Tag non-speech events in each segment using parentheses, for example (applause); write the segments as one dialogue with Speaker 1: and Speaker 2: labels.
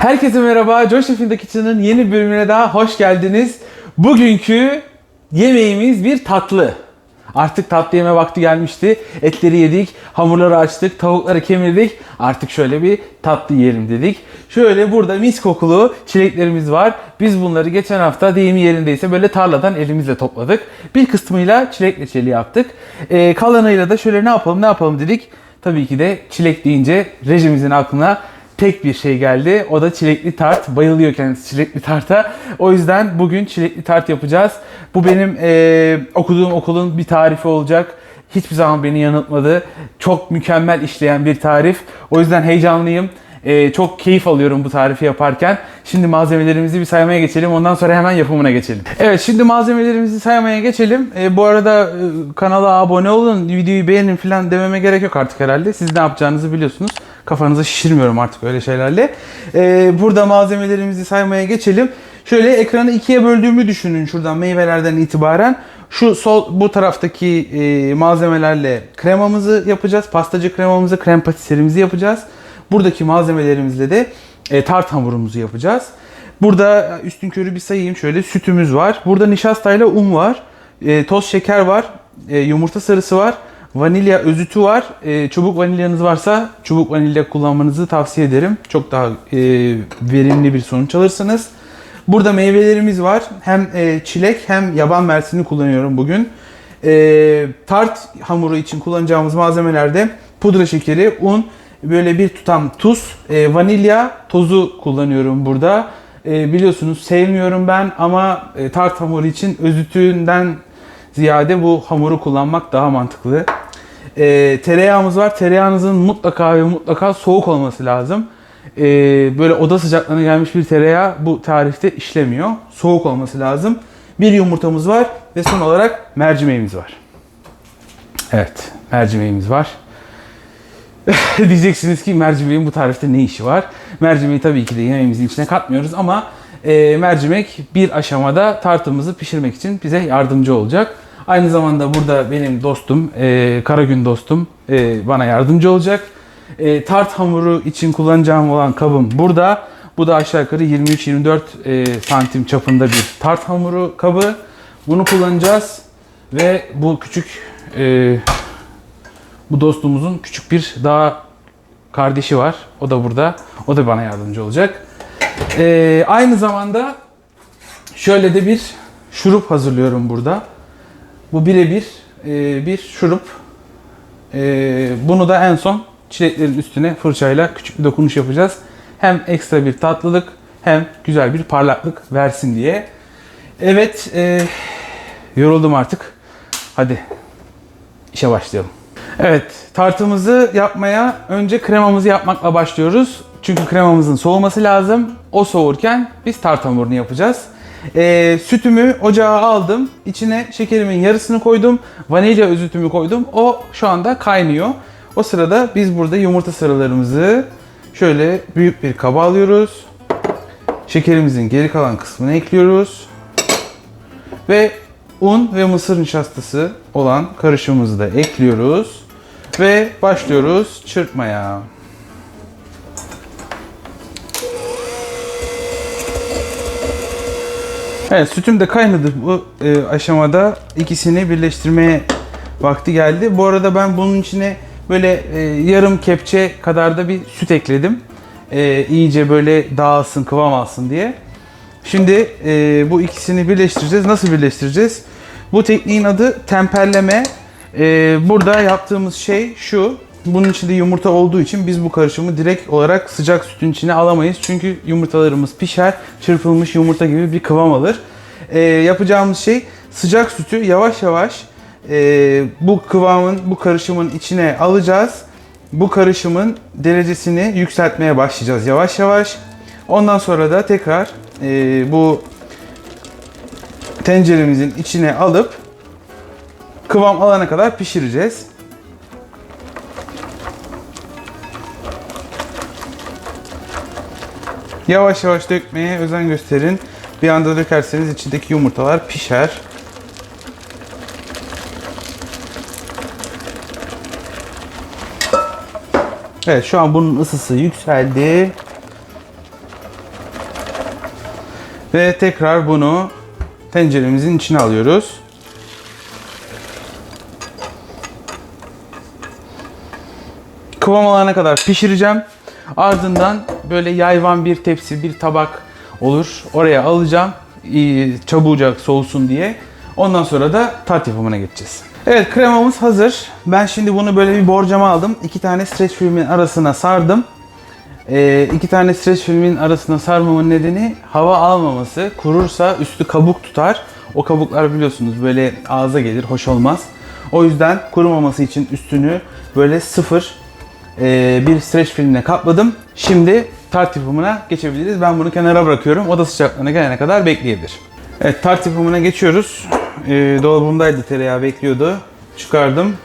Speaker 1: Herkese merhaba. Josh Kitchen'ın yeni bölümüne daha hoş geldiniz. Bugünkü yemeğimiz bir tatlı. Artık tatlı yeme vakti gelmişti. Etleri yedik, hamurları açtık, tavukları kemirdik. Artık şöyle bir tatlı yiyelim dedik. Şöyle burada mis kokulu çileklerimiz var. Biz bunları geçen hafta deyimi yerindeyse böyle tarladan elimizle topladık. Bir kısmıyla çilek reçeli yaptık. Ee, kalanıyla da şöyle ne yapalım ne yapalım dedik. Tabii ki de çilek deyince rejimizin aklına tek bir şey geldi. O da çilekli tart. Bayılıyor kendisi çilekli tarta. O yüzden bugün çilekli tart yapacağız. Bu benim eee, okuduğum okulun bir tarifi olacak. Hiçbir zaman beni yanıltmadı. Çok mükemmel işleyen bir tarif. O yüzden heyecanlıyım. Eee, çok keyif alıyorum bu tarifi yaparken. Şimdi malzemelerimizi bir saymaya geçelim. Ondan sonra hemen yapımına geçelim. Evet şimdi malzemelerimizi saymaya geçelim. Eee, bu arada e, kanala abone olun, videoyu beğenin falan dememe gerek yok artık herhalde. Siz ne yapacağınızı biliyorsunuz. Kafanızı şişirmiyorum artık öyle şeylerle. Ee, burada malzemelerimizi saymaya geçelim. Şöyle ekranı ikiye böldüğümü düşünün şuradan meyvelerden itibaren. Şu sol bu taraftaki e, malzemelerle kremamızı yapacağız. Pastacı kremamızı, krem patiserimizi yapacağız. Buradaki malzemelerimizle de e, tart hamurumuzu yapacağız. Burada üstün körü bir sayayım. Şöyle sütümüz var. Burada nişastayla un var. E, toz şeker var. E, yumurta sarısı var. Vanilya özütü var. E, çubuk vanilyanız varsa çubuk vanilya kullanmanızı tavsiye ederim. Çok daha e, verimli bir sonuç alırsınız. Burada meyvelerimiz var. Hem e, çilek hem yaban mersini kullanıyorum bugün. E, tart hamuru için kullanacağımız malzemelerde pudra şekeri, un, böyle bir tutam tuz, e, vanilya tozu kullanıyorum burada. E, biliyorsunuz sevmiyorum ben ama e, tart hamuru için özütünden ziyade bu hamuru kullanmak daha mantıklı. E, tereyağımız var. Tereyağınızın mutlaka ve mutlaka soğuk olması lazım. E, böyle oda sıcaklığına gelmiş bir tereyağı bu tarifte işlemiyor. Soğuk olması lazım. Bir yumurtamız var ve son olarak mercimeğimiz var. Evet, mercimeğimiz var. (laughs) Diyeceksiniz ki mercimeğin bu tarifte ne işi var? Mercimeği tabii ki de yemeğimizin içine katmıyoruz ama e, mercimek bir aşamada tartımızı pişirmek için bize yardımcı olacak. Aynı zamanda burada benim dostum, e, Karagün dostum e, bana yardımcı olacak. E, tart hamuru için kullanacağım olan kabım burada. Bu da aşağı yukarı 23-24 e, santim çapında bir tart hamuru kabı. Bunu kullanacağız ve bu küçük e, bu dostumuzun küçük bir daha kardeşi var. O da burada. O da bana yardımcı olacak. Ee, aynı zamanda şöyle de bir şurup hazırlıyorum burada. Bu birebir e, bir şurup. E, bunu da en son çileklerin üstüne fırçayla küçük bir dokunuş yapacağız. Hem ekstra bir tatlılık hem güzel bir parlaklık versin diye. Evet, e, yoruldum artık. Hadi işe başlayalım. Evet, tartımızı yapmaya önce kremamızı yapmakla başlıyoruz. Çünkü kremamızın soğuması lazım. O soğurken biz tart hamurunu yapacağız. Ee, sütümü ocağa aldım. İçine şekerimin yarısını koydum. Vanilya özütümü koydum. O şu anda kaynıyor. O sırada biz burada yumurta sarılarımızı şöyle büyük bir kaba alıyoruz. Şekerimizin geri kalan kısmını ekliyoruz. Ve un ve mısır nişastası olan karışımımızı da ekliyoruz. Ve başlıyoruz çırpmaya. Evet sütüm de kaynadı bu e, aşamada ikisini birleştirmeye vakti geldi. Bu arada ben bunun içine böyle e, yarım kepçe kadar da bir süt ekledim. E, iyice böyle dağılsın kıvam alsın diye. Şimdi e, bu ikisini birleştireceğiz. Nasıl birleştireceğiz? Bu tekniğin adı temperleme. E, burada yaptığımız şey şu. Bunun içinde yumurta olduğu için biz bu karışımı direkt olarak sıcak sütün içine alamayız. Çünkü yumurtalarımız pişer, çırpılmış yumurta gibi bir kıvam alır. E, yapacağımız şey sıcak sütü yavaş yavaş e, bu kıvamın, bu karışımın içine alacağız. Bu karışımın derecesini yükseltmeye başlayacağız yavaş yavaş. Ondan sonra da tekrar e, bu tenceremizin içine alıp kıvam alana kadar pişireceğiz. Yavaş yavaş dökmeye özen gösterin. Bir anda dökerseniz içindeki yumurtalar pişer. Evet şu an bunun ısısı yükseldi. Ve tekrar bunu tenceremizin içine alıyoruz. Kıvam alana kadar pişireceğim. Ardından böyle yayvan bir tepsi, bir tabak olur. Oraya alacağım. Çabucak soğusun diye. Ondan sonra da tart yapımına geçeceğiz. Evet kremamız hazır. Ben şimdi bunu böyle bir borcama aldım. İki tane streç filmin arasına sardım. Ee, iki tane streç filmin arasına sarmamın nedeni hava almaması. Kurursa üstü kabuk tutar. O kabuklar biliyorsunuz böyle ağza gelir, hoş olmaz. O yüzden kurumaması için üstünü böyle sıfır bir streç filmle kapladım. Şimdi tart yapımına geçebiliriz. Ben bunu kenara bırakıyorum. Oda sıcaklığına gelene kadar bekleyebilir. Evet tart yapımına geçiyoruz. E, dolabımdaydı tereyağı bekliyordu. Çıkardım.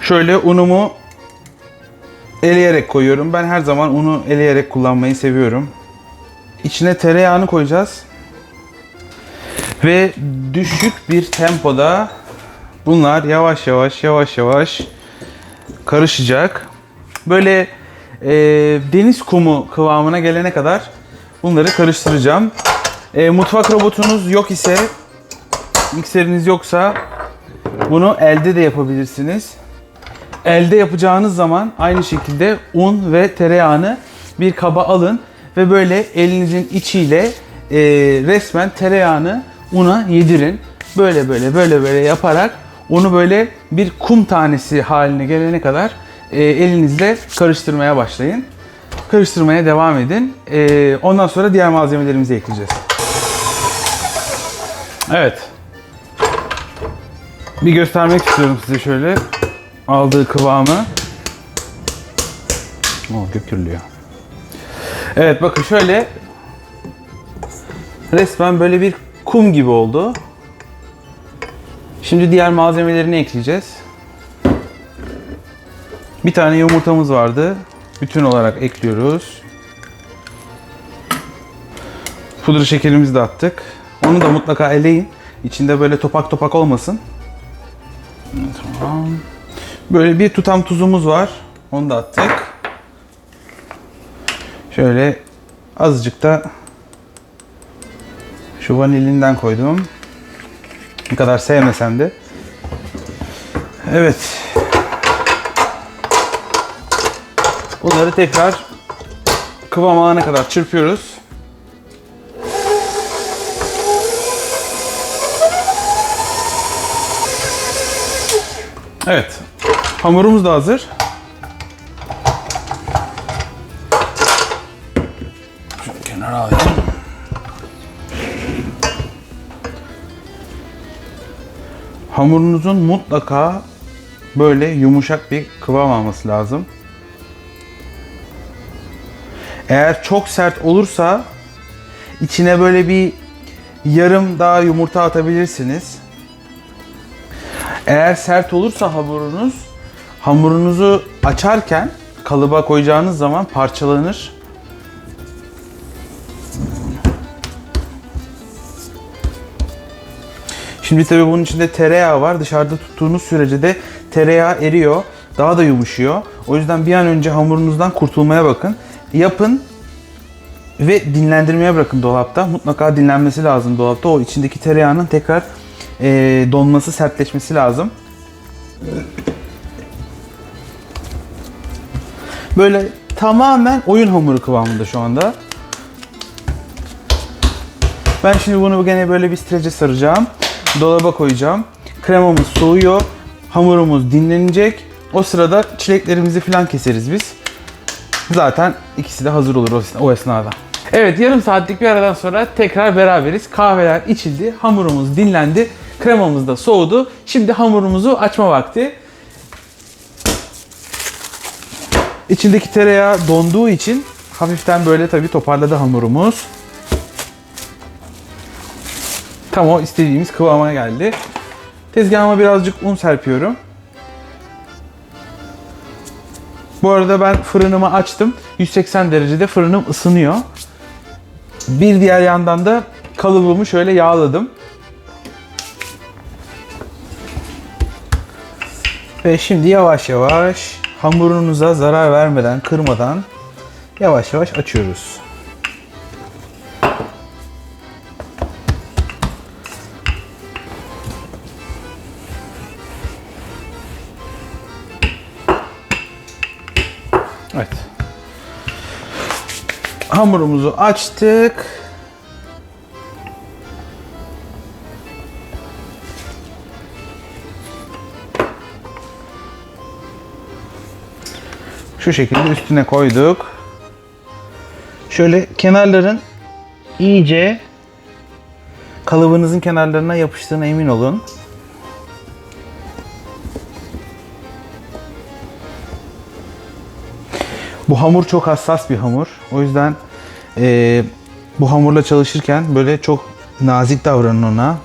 Speaker 1: Şöyle unumu eleyerek koyuyorum. Ben her zaman unu eleyerek kullanmayı seviyorum. İçine tereyağını koyacağız. Ve düşük bir tempoda bunlar yavaş yavaş yavaş yavaş karışacak. Böyle e, deniz kumu kıvamına gelene kadar bunları karıştıracağım. E, mutfak robotunuz yok ise, mikseriniz yoksa bunu elde de yapabilirsiniz. Elde yapacağınız zaman aynı şekilde un ve tereyağını bir kaba alın ve böyle elinizin içiyle e, resmen tereyağını una yedirin. Böyle böyle böyle böyle yaparak onu böyle bir kum tanesi haline gelene kadar e, elinizle karıştırmaya başlayın. Karıştırmaya devam edin. E, ondan sonra diğer malzemelerimizi ekleyeceğiz. Evet. Bir göstermek istiyorum size şöyle aldığı kıvamı. O dökülüyor. Evet bakın şöyle resmen böyle bir kum gibi oldu. Şimdi diğer malzemelerini ekleyeceğiz. Bir tane yumurtamız vardı. Bütün olarak ekliyoruz. Pudra şekerimizi de attık. Onu da mutlaka eleyin. İçinde böyle topak topak olmasın. Tamam. Böyle bir tutam tuzumuz var. Onu da attık. Şöyle azıcık da şu vanilinden koydum. Ne kadar sevmesem de. Evet. Bunları tekrar kıvam alana kadar çırpıyoruz. Evet. Hamurumuz da hazır. Hamurunuzun mutlaka böyle yumuşak bir kıvam alması lazım. Eğer çok sert olursa içine böyle bir yarım daha yumurta atabilirsiniz. Eğer sert olursa hamurunuz, hamurunuzu açarken kalıba koyacağınız zaman parçalanır. Şimdi tabii bunun içinde tereyağı var. Dışarıda tuttuğunuz sürece de tereyağı eriyor. Daha da yumuşuyor. O yüzden bir an önce hamurunuzdan kurtulmaya bakın. Yapın ve dinlendirmeye bırakın dolapta. Mutlaka dinlenmesi lazım dolapta. O içindeki tereyağının tekrar e, donması, sertleşmesi lazım. Böyle tamamen oyun hamuru kıvamında şu anda. Ben şimdi bunu gene böyle bir strece saracağım. Dolaba koyacağım. Kremamız soğuyor. Hamurumuz dinlenecek. O sırada çileklerimizi falan keseriz biz. Zaten ikisi de hazır olur o- esnada. Evet yarım saatlik bir aradan sonra tekrar beraberiz. Kahveler içildi, hamurumuz dinlendi, kremamız da soğudu. Şimdi hamurumuzu açma vakti. İçindeki tereyağı donduğu için hafiften böyle tabii toparladı hamurumuz. Tam o istediğimiz kıvama geldi. Tezgahıma birazcık un serpiyorum. Bu arada ben fırınımı açtım. 180 derecede fırınım ısınıyor. Bir diğer yandan da kalıbımı şöyle yağladım. Ve şimdi yavaş yavaş hamurunuza zarar vermeden, kırmadan yavaş yavaş açıyoruz. Evet. Hamurumuzu açtık. Şu şekilde üstüne koyduk. Şöyle kenarların iyice kalıbınızın kenarlarına yapıştığına emin olun. Bu hamur çok hassas bir hamur. O yüzden eee, bu hamurla çalışırken böyle çok nazik davranın ona.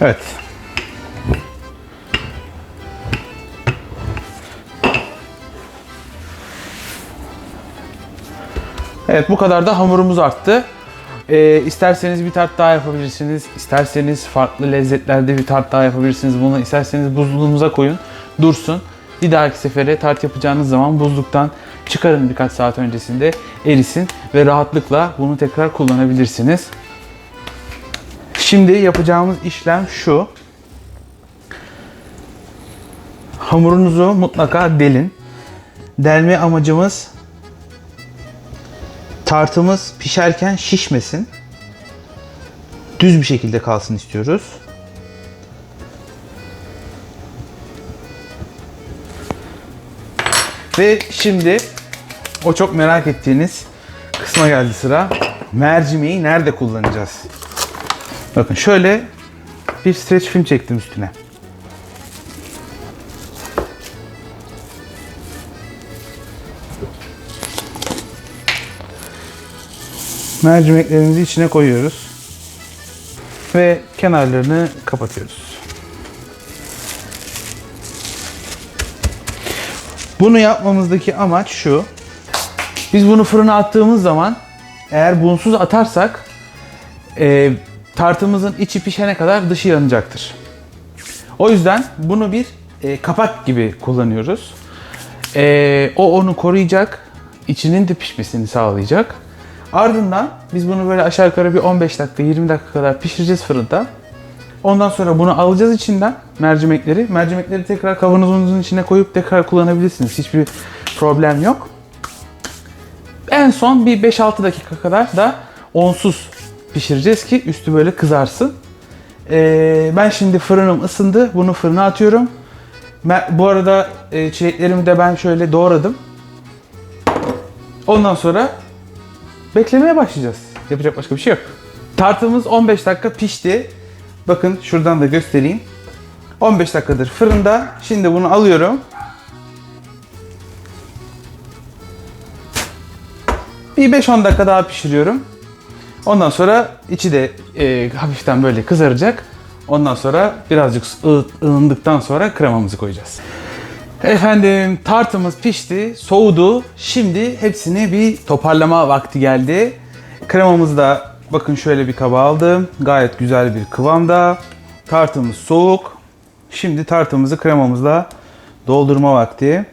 Speaker 1: Evet. Evet bu kadar da hamurumuz arttı. Ee, isterseniz bir tart daha yapabilirsiniz. İsterseniz farklı lezzetlerde bir tart daha yapabilirsiniz. Bunu isterseniz buzluğumuza koyun. Dursun. Bir dahaki sefere tart yapacağınız zaman buzluktan çıkarın birkaç saat öncesinde erisin ve rahatlıkla bunu tekrar kullanabilirsiniz. Şimdi yapacağımız işlem şu. Hamurunuzu mutlaka delin. Delme amacımız tartımız pişerken şişmesin. Düz bir şekilde kalsın istiyoruz. Ve şimdi o çok merak ettiğiniz kısma geldi sıra. Mercimeği nerede kullanacağız? Bakın şöyle bir streç film çektim üstüne. Mercimeklerimizi içine koyuyoruz. Ve kenarlarını kapatıyoruz. Bunu yapmamızdaki amaç şu. Biz bunu fırına attığımız zaman eğer bunsuz atarsak e, tartımızın içi pişene kadar dışı yanacaktır. O yüzden bunu bir e, kapak gibi kullanıyoruz. E, o onu koruyacak, içinin de pişmesini sağlayacak. Ardından biz bunu böyle aşağı yukarı bir 15 dakika 20 dakika kadar pişireceğiz fırında. Ondan sonra bunu alacağız içinden mercimekleri. Mercimekleri tekrar kavanozunuzun içine koyup tekrar kullanabilirsiniz. Hiçbir problem yok. En son bir 5-6 dakika kadar da onsuz pişireceğiz ki üstü böyle kızarsın. Ee, ben şimdi fırınım ısındı. Bunu fırına atıyorum. Bu arada e, çileklerimi de ben şöyle doğradım. Ondan sonra beklemeye başlayacağız. Yapacak başka bir şey yok. Tartımız 15 dakika pişti. Bakın şuradan da göstereyim. 15 dakikadır fırında. Şimdi bunu alıyorum. Bir 5-10 dakika daha pişiriyorum. Ondan sonra içi de e, hafiften böyle kızaracak. Ondan sonra birazcık ılındıktan sonra kremamızı koyacağız. Efendim tartımız pişti, soğudu. Şimdi hepsini bir toparlama vakti geldi. Kremamızı da bakın şöyle bir kaba aldım. Gayet güzel bir kıvamda. Tartımız soğuk. Şimdi tartımızı kremamızla doldurma vakti.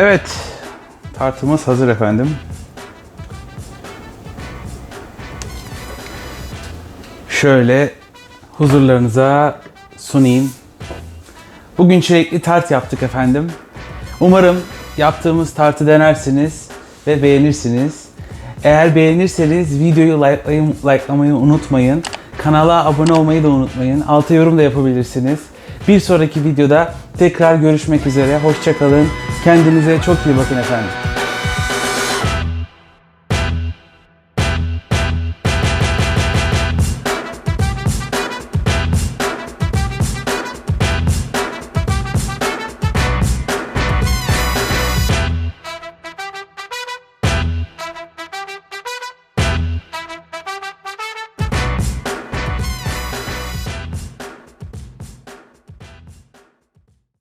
Speaker 1: Evet, tartımız hazır efendim. Şöyle huzurlarınıza sunayım. Bugün çilekli tart yaptık efendim. Umarım yaptığımız tartı denersiniz ve beğenirsiniz. Eğer beğenirseniz videoyu likelamayı unutmayın. Kanala abone olmayı da unutmayın. Alta yorum da yapabilirsiniz. Bir sonraki videoda tekrar görüşmek üzere. Hoşçakalın. Kendinize çok iyi bakın efendim.